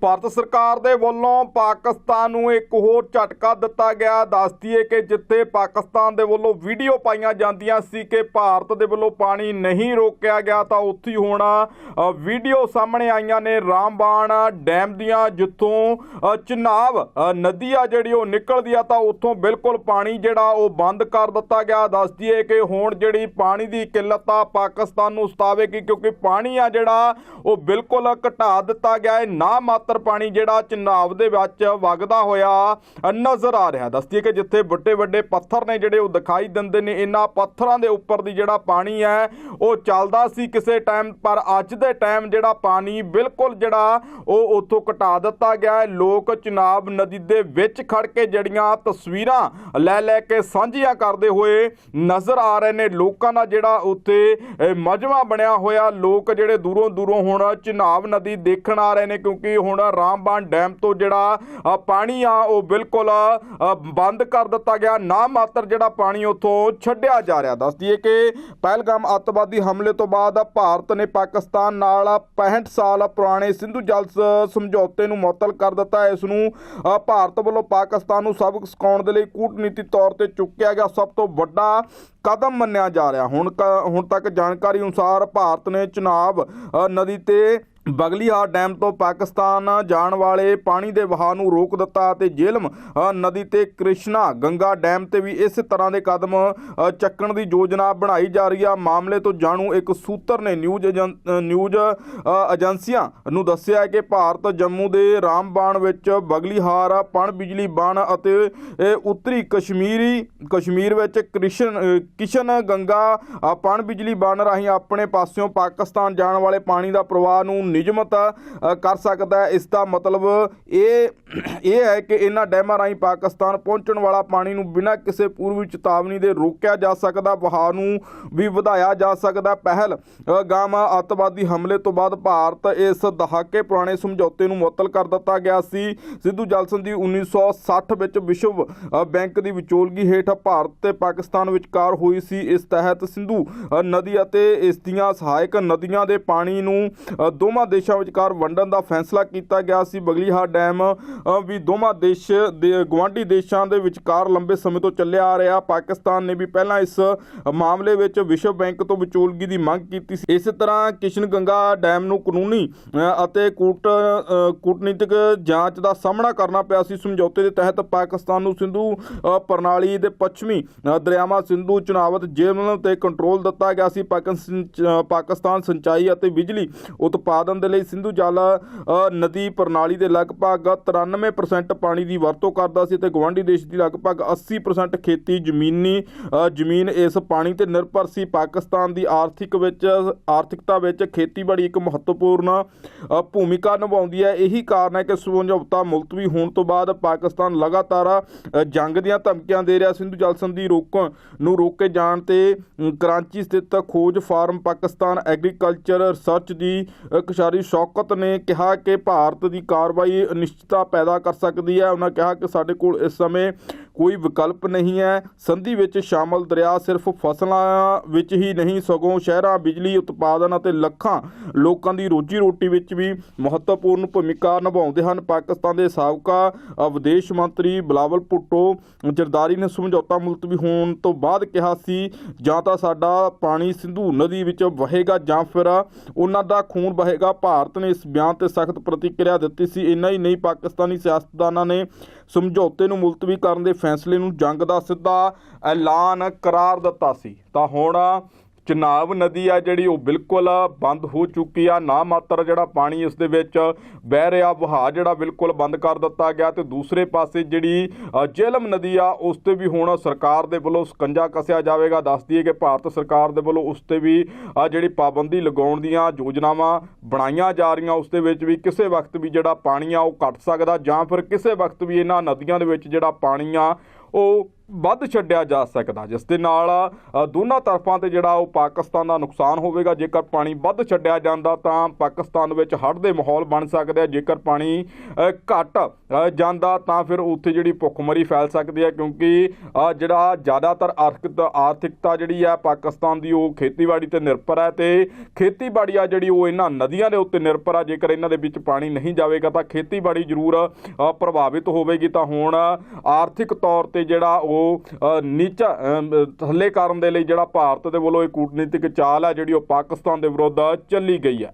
ਭਾਰਤ ਸਰਕਾਰ ਦੇ ਵੱਲੋਂ ਪਾਕਿਸਤਾਨ ਨੂੰ ਇੱਕ ਹੋਰ ਝਟਕਾ ਦਿੱਤਾ ਗਿਆ। ਦੱਸਦੀ ਹੈ ਕਿ ਜਿੱਥੇ ਪਾਕਿਸਤਾਨ ਦੇ ਵੱਲੋਂ ਵੀਡੀਓ ਪਾਈਆਂ ਜਾਂਦੀਆਂ ਸੀ ਕਿ ਭਾਰਤ ਦੇ ਵੱਲੋਂ ਪਾਣੀ ਨਹੀਂ ਰੋਕਿਆ ਗਿਆ ਤਾਂ ਉੱਥੇ ਹੁਣ ਵੀਡੀਓ ਸਾਹਮਣੇ ਆਈਆਂ ਨੇ ਰਾਮਬਾਣ ਡੈਮ ਦੀਆਂ ਜਿੱਥੋਂ ਅ, ਚਨਾਬ ਨਦੀ ਆ ਜਿਹੜੀ ਉਹ ਨਿਕਲਦੀ ਆ ਤਾਂ ਉੱਥੋਂ ਬਿਲਕੁਲ ਪਾਣੀ ਜਿਹੜਾ ਉਹ ਬੰਦ ਕਰ ਦਿੱਤਾ ਗਿਆ। ਦੱਸਦੀ ਹੈ ਕਿ ਹੁਣ ਜਿਹੜੀ ਪਾਣੀ ਦੀ ਕਿੱਲਤ ਆ ਪਾਕਿਸਤਾਨ ਨੂੰ ਸਤਾਵੇਗੀ ਕਿਉਂਕਿ ਪਾਣੀ ਆ ਜਿਹੜਾ ਉਹ ਬਿਲਕੁਲ ਘਟਾ ਦਿੱਤਾ ਗਿਆ ਹੈ। ਨਾ ਮਾਤਰ ਪਾਣੀ ਜਿਹੜਾ ਚਨਾਬ ਦੇ ਵਿੱਚ ਵਗਦਾ ਹੋਇਆ ਨਜ਼ਰ ਆ ਰਿਹਾ। ਦੱਸਦੀ ਕਿ ਜਿੱਥੇ ਵੱਡੇ ਵੱਡੇ ਪੱਥਰ ਨੇ ਜਿਹੜੇ ਉਹ ਦਿਖਾਈ ਦਿੰਦੇ ਨੇ ਇਹਨਾਂ ਪੱਥਰਾਂ ਦੇ ਉੱਪਰ ਦੀ ਜਿਹੜਾ ਪਾਣੀ ਹੈ ਉਹ ਚੱਲਦਾ ਸੀ ਕਿਸੇ ਟਾਈਮ ਪਰ ਅੱਜ ਦੇ ਟਾਈਮ ਜਿਹੜਾ ਪਾਣੀ ਬਿਲਕੁਲ ਜਿਹੜਾ ਉਹ ਉੱਥੋਂ ਘਟਾ ਦਿੱਤਾ ਗਿਆ ਹੈ। ਲੋਕ ਚਨਾਬ ਨਦੀ ਦੇ ਵਿੱਚ ਖੜ ਕੇ ਜਿਹੜੀਆਂ ਤਸਵੀਰਾਂ ਲੈ ਲੈ ਕੇ ਸਾਂਝੀਆਂ ਕਰਦੇ ਹੋਏ ਨਜ਼ਰ ਆ ਰਹੇ ਨੇ। ਲੋਕਾਂ ਦਾ ਜਿਹੜਾ ਉੱਥੇ ਅਹ, ਮਜਮਾ ਬਣਿਆ ਹੋਇਆ। ਲੋਕ ਜਿਹੜੇ ਦੂਰੋਂ ਦੂਰੋਂ ਹੁਣ ਚਨਾਬ ਨਦੀ ਦੇਖਣ ਆ ਰਹੇ ਨੇ ਕਿਉਂਕਿ ਹੁਣ ਰਾਮਬਾਨ ਡੈਮ ਤੋਂ ਜਿਹੜਾ ਪਾਣੀ ਆ, ਉਹ ਬਿਲਕੁਲ ਬੰਦ ਕਰ ਦਿੱਤਾ ਗਿਆ। ਨਾ ਮਾਤਰ ਜਿਹੜਾ ਪਾਣੀ ਉੱਥੋਂ ਛੱਡਿਆ ਜਾ ਰਿਹਾ। ਦੱਸਦੀ ਹੈ ਕਿ ਪਹਿਲਗਾਮ ਅੱਤਵਾਦੀ ਹਮਲੇ ਤੋਂ ਬਾਅਦ ਭਾਰਤ ਨੇ ਪਾਕਿਸਤਾਨ ਨਾਲ 65 ਸਾਲ ਪੁਰਾਣੇ ਸਿੰਧੂ ਜਲ ਸ- ਸਮਝੌਤੇ ਨੂੰ ਮੁਅੱਤਲ ਕਰ ਦਿੱਤਾ। ਇਸ ਨੂੰ ਭਾਰਤ ਵੱਲੋਂ ਪਾਕਿਸਤਾਨ ਨੂੰ ਸਬਕ ਸਿਖਾਉਣ ਦੇ ਲਈ ਕੂਟਨੀਤੀ ਤੌਰ ਤੇ ਚੁੱਕਿਆ ਗਿਆ। ਸਭ ਤੋਂ ਵੱਡਾ ਕਦਮ ਮੰਨਿਆ ਜਾ ਰਿਹਾ। ਹੁਣ ਕ- ਹੁਣ ਤੱਕ ਜਾਣਕਾਰੀ ਅਨੁਸਾਰ ਭਾਰਤ ਨੇ ਚਨਾਬ ਨਦੀ ਤੇ ਬਗਲੀਹਾਰ ਡੈਮ ਤੋਂ ਪਾਕਿਸਤਾਨ ਜਾਣ ਵਾਲੇ ਪਾਣੀ ਦੇ ਵਹਾਅ ਨੂੰ ਰੋਕ ਦਿੱਤਾ ਅਤੇ ਜੇਲਮ ਨਦੀ ਤੇ ਕ੍ਰਿਸ਼ਨਾ ਗੰਗਾ ਡੈਮ ਤੇ ਵੀ ਇਸ ਤਰ੍ਹਾਂ ਦੇ ਕਦਮ ਚੱਕਣ ਦੀ ਯੋਜਨਾ ਬਣਾਈ ਜਾ ਰਹੀ ਆ। ਮਾਮਲੇ ਤੋਂ ਜਾਣੂ ਇੱਕ ਸੂਤਰ ਨੇ ਨਿਊਜ਼ ਏਜੰ- ਨਿਊਜ਼ ਏਜੰਸੀਆਂ ਨੂੰ ਦੱਸਿਆ ਕਿ ਭਾਰਤ ਜੰਮੂ ਦੇ ਰਾਮਬਾਣ ਵਿੱਚ ਬਗਲੀਹਾਰ ਪਣ ਬਿਜਲੀ ਬਾਣ ਅਤੇ ਉੱਤਰੀ ਕਸ਼ਮੀਰੀ, ਕਸ਼ਮੀਰ ਵਿੱਚ ਕ੍ਰਿਸ਼ਨ ਕਿਸ਼ਨ ਗੰਗਾ ਪਣ ਬਿਜਲੀ ਬਾਣ ਰਾਹੀਂ ਆਪਣੇ ਪਾਸਿਓਂ ਪਾਕਿਸਤਾਨ ਜਾਣ ਵਾਲੇ ਪਾਣੀ ਦਾ ਪ੍ਰਵਾਹ ਨੂੰ ਨਿਯਮਤ ਕਰ ਸਕਦਾ ਹੈ। ਇਸ ਦਾ ਮਤਲਬ ਇਹ ਇਹ ਹੈ ਕਿ ਇਹਨਾਂ ਡੈਮਾਂ ਰਾਹੀਂ ਪਾਕਿਸਤਾਨ ਪਹੁੰਚਣ ਵਾਲਾ ਪਾਣੀ ਨੂੰ ਬਿਨਾਂ ਕਿਸੇ ਪੂਰਵੀ ਚੇਤਾਵਨੀ ਦੇ ਰੋਕਿਆ ਜਾ ਸਕਦਾ ਵਹਾਅ ਨੂੰ ਵੀ ਵਧਾਇਆ ਜਾ ਸਕਦਾ। ਪਹਿਲ ਅ, ਗਾਮ ਅੱਤਵਾਦੀ ਹਮਲੇ ਤੋਂ ਬਾਅਦ ਭਾਰਤ ਇਸ ਦਹਾਕੇ ਪੁਰਾਣੇ ਸਮਝੌਤੇ ਨੂੰ ਮੁਅੱਤਲ ਕਰ ਦਿੱਤਾ ਗਿਆ ਸੀ। ਸਿੱਧੂ ਜਲ ਸੰਧੀ 1960 ਵਿੱਚ ਵਿਸ਼ਵ ਬੈਂਕ ਦੀ ਵਿਚੋਲਗੀ ਹੇਠ ਭਾਰਤ ਤੇ ਪਾਕਿਸਤਾਨ ਵਿਚਕਾਰ ਹੋਈ ਸੀ। ਇਸ ਤਹਿਤ ਸਿੰਧੂ ਨਦੀ ਅਤੇ ਇਸ ਦੀਆਂ ਸਹਾਇਕ ਨਦੀਆਂ ਦੇ ਪਾਣੀ ਨੂੰ ਦੋਵਾਂ ਦੇਸ਼ਾਂ ਵਿਚਕਾਰ ਵੰਡਣ ਦਾ ਫੈਸਲਾ ਕੀਤਾ ਗਿਆ ਸੀ। ਬਗਲੀਹਾਰ ਡੈਮ ਵੀ ਦੋਵਾਂ ਦੇਸ਼ ਦੇ ਗਵਾਂਢੀ ਦੇਸ਼ਾਂ ਦੇ ਵਿਚਕਾਰ ਲੰਬੇ ਸਮੇਂ ਤੋਂ ਚੱਲਿਆ ਆ ਰਿਹਾ। ਪਾਕਿਸਤਾਨ ਨੇ ਵੀ ਪਹਿਲਾਂ ਇਸ ਮਾਮਲੇ ਵਿੱਚ ਵਿਸ਼ਵ ਬੈਂਕ ਤੋਂ ਵਿਚੋਲਗੀ ਦੀ ਮੰਗ ਕੀਤੀ ਸੀ। ਇਸੇ ਤਰ੍ਹਾਂ ਕਿਸ਼ਨ ਗੰਗਾ ਡੈਮ ਨੂੰ ਕਾਨੂੰਨੀ ਅਤੇ ਕੂਟ ਕੂਟਨੀਤਿਕ ਜਾਂਚ ਦਾ ਸਾਹਮਣਾ ਕਰਨਾ ਪਿਆ ਸੀ। ਸਮਝੌਤੇ ਦੇ ਤਹਿਤ ਪਾਕਿਸਤਾਨ ਨੂੰ ਸਿੰਧੂ ਪ੍ਰਣਾਲੀ ਦੇ ਪੱਛਮੀ ਦਰਿਆਵਾਂ ਸਿੰਧੂ ਚੁਣਾਵਤ ਜੇਲ੍ਹ ਤੇ ਕੰਟਰੋਲ ਦਿੱਤਾ ਗਿਆ ਸੀ। ਪਾਕਿਸਤਾਨ ਪਾਕਿਸਤਾਨ ਸਿੰਚਾਈ ਅਤੇ ਬਿਜਲੀ ਉਤਪਾਦ ਉਤਪਾਦਨ ਦੇ ਲਈ ਸਿੰਧੂ ਜਲ ਨਦੀ ਪ੍ਰਣਾਲੀ ਦੇ ਲਗਭਗ 93% ਪਾਣੀ ਦੀ ਵਰਤੋਂ ਕਰਦਾ ਸੀ ਤੇ ਗਵਾਂਢੀ ਦੇਸ਼ ਦੀ ਲਗਭਗ 80% ਖੇਤੀ ਜ਼ਮੀਨੀ ਜ਼ਮੀਨ ਇਸ ਪਾਣੀ ਤੇ ਨਿਰਭਰ ਸੀ। ਪਾਕਿਸਤਾਨ ਦੀ ਆਰਥਿਕ ਵਿੱਚ, ਆਰਥਿਕਤਾ ਵਿੱਚ ਖੇਤੀਬਾੜੀ ਇੱਕ ਮਹੱਤਵਪੂਰਨ ਭੂਮਿਕਾ ਨਿਭਾਉਂਦੀ ਹੈ। ਇਹੀ ਕਾਰਨ ਹੈ ਕਿ ਸਮਝੌਤਾ ਮੁਲਤਵੀ ਹੋਣ ਤੋਂ ਬਾਅਦ ਪਾਕਿਸਤਾਨ ਲਗਾਤਾਰ ਜੰਗ ਦੀਆਂ ਧਮਕੀਆਂ ਦੇ ਰਿਹਾ। ਸਿੰਧੂ ਜਲ ਸੰਧੀ ਰੋਕਣ ਨੂੰ ਰੋਕੇ ਜਾਣ ਤੇ ਕਰਾਂਚੀ ਸਥਿਤ ਖੋਜ ਫਾਰਮ ਪਾਕਿਸਤਾਨ ਐਗਰੀਕਲਚਰ ਰਿਸਰਚ ਦੀ ਅ, ਸ਼ੌਕਤ ਨੇ ਕਿਹਾ ਕਿ ਭਾਰਤ ਦੀ ਕਾਰਵਾਈ ਅਨਿਸ਼ਚਿਤਤਾ ਪੈਦਾ ਕਰ ਸਕਦੀ ਹੈ। ਉਹਨਾਂ ਕਿਹਾ ਕਿ ਸਾਡੇ ਕੋਲ ਇਸ ਸਮੇਂ ਕੋਈ ਵਿਕਲਪ ਨਹੀਂ ਹੈ। ਸੰਧੀ ਵਿੱਚ ਸ਼ਾਮਲ ਦਰਿਆ ਸਿਰਫ ਫਸਲਾਂ ਵਿੱਚ ਹੀ ਨਹੀਂ, ਸਗੋਂ ਸ਼ਹਿਰਾਂ, ਬਿਜਲੀ ਉਤਪਾਦਨ ਅਤੇ ਲੱਖਾਂ ਲੋਕਾਂ ਦੀ ਰੋਜੀ ਰੋਟੀ ਵਿੱਚ ਵੀ ਮਹੱਤਵਪੂਰਨ ਭੂਮਿਕਾ ਨਿਭਾਉਂਦੇ ਹਨ। ਪਾਕਿਸਤਾਨ ਦੇ ਸਾਬਕਾ ਵਿਦੇਸ਼ ਮੰਤਰੀ ਬਲਾਵਲ ਭੁੱਟੋ ਜਰਦਾਰੀ ਨੇ ਸਮਝੌਤਾ ਮੁਲਤਵੀ ਹੋਣ ਤੋਂ ਬਾਅਦ ਕਿਹਾ ਸੀ, ਜਾਂ ਤਾਂ ਸਾਡਾ ਪਾਣੀ ਸਿੰਧੂ ਨਦੀ ਵਿੱਚ ਵਹੇਗਾ ਜਾਂ ਫਿਰ ਉਹਨਾਂ ਦਾ ਖੂਨ ਵਹੇਗਾ। ਭਾਰਤ ਨੇ ਇਸ ਬਿਆਨ ਤੇ ਸਖਤ ਪ੍ਰਤੀਕਿਰਿਆ ਦਿੱਤੀ ਸੀ। ਇੰਨਾ ਹੀ ਨਹੀਂ, ਪਾਕਿਸਤਾਨੀ ਸਿਆਸਤਦਾਨਾਂ ਨੇ ਸਮਝੌਤੇ ਨੂੰ ਮੁਲਤਵੀ ਕਰਨ ਦੇ ਫੈਸਲੇ ਨੂੰ ਜੰਗ ਦਾ ਸਿੱਧਾ ਐਲਾਨ ਕਰਾਰ ਦਿੱਤਾ ਸੀ। ਤਾਂ ਹੁਣ ਚਨਾਬ ਨਦੀ ਆ ਜਿਹੜੀ ਉਹ ਬਿਲਕੁਲ ਬੰਦ ਹੋ ਚੁੱਕੀ ਆ, ਨਾ ਮਾਤਰ ਜਿਹੜਾ ਪਾਣੀ ਇਸ ਦੇ ਵਿੱਚ ਵਹਿ ਰਿਹਾ, ਵਹਾਅ ਜਿਹੜਾ ਬਿਲਕੁਲ ਬੰਦ ਕਰ ਦਿੱਤਾ ਗਿਆ ਤੇ ਦੂਸਰੇ ਪਾਸੇ ਜਿਹੜੀ ਜੇਲਮ ਨਦੀ ਆ, ਉਸ ਤੇ ਵੀ ਹੁਣ ਸਰਕਾਰ ਦੇ ਵੱਲੋਂ ਸਕੰਜਾ ਕੱਸਿਆ ਜਾਵੇਗਾ। ਦੱਸਦੀ ਹੈ ਕਿ ਭਾਰਤ ਸਰਕਾਰ ਦੇ ਵੱਲੋਂ ਉਸ ਤੇ ਵੀ ਜਿਹੜੀ ਪਾਬੰਦੀ ਲਗਾਉਣ ਦੀਆਂ ਯੋਜਨਾਵਾਂ ਬਣਾਈਆਂ ਜਾ ਰਹੀਆਂ, ਉਸ ਦੇ ਵਿੱਚ ਵੀ ਕਿਸੇ ਵਕਤ ਵੀ ਜਿਹੜਾ ਪਾਣੀ ਆ ਉਹ ਘਟ ਸਕਦਾ ਜਾਂ ਫਿਰ ਕਿਸੇ ਵਕਤ ਵੀ ਇਹਨਾਂ ਨਦੀਆਂ ਦੇ ਵਿੱਚ ਜਿਹੜਾ ਪਾਣੀ ਆ, ਉਹ ਵੱਧ ਛੱਡਿਆ ਜਾ ਸਕਦਾ ਜਿਸ ਦੇ ਨਾਲ ਦੋਨਾਂ ਤਰਫਾਂ ਤੇ ਜਿਹੜਾ ਉਹ ਪਾਕਿਸਤਾਨ ਦਾ ਨੁਕਸਾਨ ਹੋਵੇਗਾ ਜੇਕਰ ਪਾਣੀ ਵੱਧ ਛੱਡਿਆ ਜਾਂਦਾ ਤਾਂ ਪਾਕਿਸਤਾਨ ਵਿੱਚ ਹੜ੍ਹ ਦੇ ਮਾਹੌਲ ਬਣ ਸਕਦੇ ਆ ਜੇਕਰ ਪਾਣੀ ਅ, ਘੱਟ ਜਾਂਦਾ ਤਾਂ ਫਿਰ ਉੱਥੇ ਜਿਹੜੀ ਭੁੱਖਮਰੀ ਫੈਲ ਸਕਦੀ ਹੈ ਕਿਉਂਕਿ ਜਿਹੜਾ ਜ਼ਿਆਦਾਤਰ ਆਰਥਿਕ ਆਰਥਿਕਤਾ ਜਿਹੜੀ ਆ ਪਾਕਿਸਤਾਨ ਦੀ ਉਹ ਖੇਤੀਬਾੜੀ ਤੇ ਨਿਰਭਰ ਹੈ ਤੇ ਖੇਤੀਬਾੜੀ ਆ ਜਿਹੜੀ ਉਹ ਇਹਨਾਂ ਨਦੀਆਂ ਦੇ ਉੱਤੇ ਨਿਰਭਰ ਆ ਜੇਕਰ ਇਹਨਾਂ ਦੇ ਵਿੱਚ ਪਾਣੀ ਨਹੀਂ ਜਾਵੇਗਾ ਤਾਂ ਖੇਤੀਬਾੜੀ ਜ਼ਰੂਰ ਪ੍ਰਭਾਵਿਤ ਹੋਵੇਗੀ ਤਾਂ ਹੁਣ ਆਰਥਿਕ ਤੌਰ ਤੇ ਜਿਹੜਾ ਉਹ ਅ, ਨੀਚਾ ਥੱਲੇ ਕਰਨ ਦੇ ਲਈ ਜਿਹੜਾ ਭਾਰਤ ਦੇ ਵੱਲੋਂ ਇਹ ਕੂਟਨੀਤਿਕ ਚਾਲ ਹੈ ਜਿਹੜੀ ਉਹ ਪਾਕਿਸਤਾਨ ਦੇ ਵਿਰੁੱਧ ਚੱਲੀ ਗਈ ਹੈ।